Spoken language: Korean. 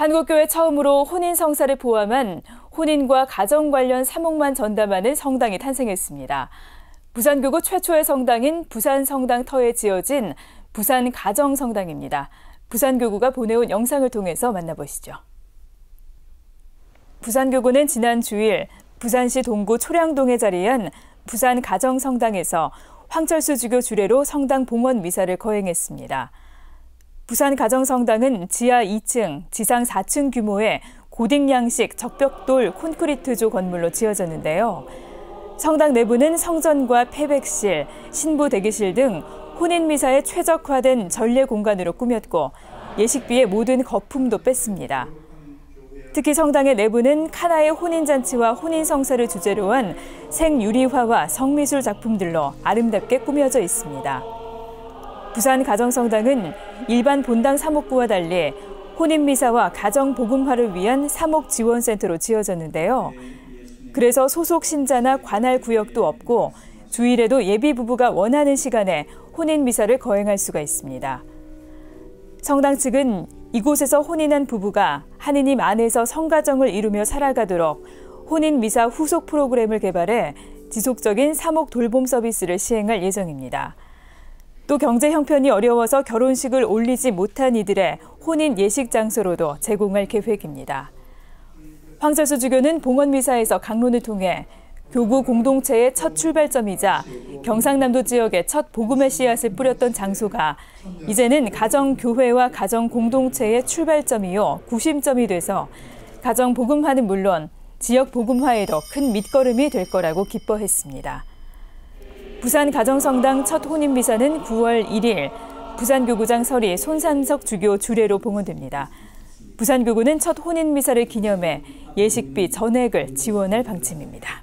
한국교회 처음으로 혼인 성사를 포함한 혼인과 가정 관련 사목만 전담하는 성당이 탄생했습니다. 부산교구 최초의 성당인 부산성당터에 지어진 부산 가정성당입니다. 부산교구가 보내온 영상을 통해서 만나보시죠. 부산교구는 지난 주일 부산시 동구 초량동에 자리한 부산 가정성당에서 황철수 주교 주례로 성당 봉헌 미사를 거행했습니다. 부산 가정성당은 지하 2층, 지상 4층 규모의 고딕 양식 적벽돌 콘크리트조 건물로 지어졌는데요. 성당 내부는 성전과 패백실, 신부 대기실 등 혼인 미사에 최적화된 전례 공간으로 꾸몄고 예식비의 모든 거품도 뺐습니다. 특히 성당의 내부는 카나의 혼인 잔치와 혼인 성사를 주제로 한 생유리화와 성미술 작품들로 아름답게 꾸며져 있습니다. 부산 가정성당은 일반 본당 사목부와 달리 혼인미사와 가정복음화를 위한 사목지원센터로 지어졌는데요. 그래서 소속 신자나 관할 구역도 없고 주일에도 예비 부부가 원하는 시간에 혼인미사를 거행할 수가 있습니다. 성당 측은 이곳에서 혼인한 부부가 하느님 안에서 성가정을 이루며 살아가도록 혼인미사 후속 프로그램을 개발해 지속적인 사목 돌봄 서비스를 시행할 예정입니다. 또 경제 형편이 어려워서 결혼식을 올리지 못한 이들의 혼인 예식 장소로도 제공할 계획입니다. 황철수 주교는 봉헌미사에서 강론을 통해 교구 공동체의 첫 출발점이자 경상남도 지역의 첫 복음의 씨앗을 뿌렸던 장소가 이제는 가정 교회와 가정 공동체의 출발점이요 구심점이 돼서 가정 복음화는 물론 지역 복음화에도 큰 밑거름이 될 거라고 기뻐했습니다. 부산 가정성당 첫 혼인 미사는 9월 1일 부산교구장 설이 손산석 주교 주례로 봉헌됩니다. 부산교구는 첫 혼인 미사를 기념해 예식비 전액을 지원할 방침입니다.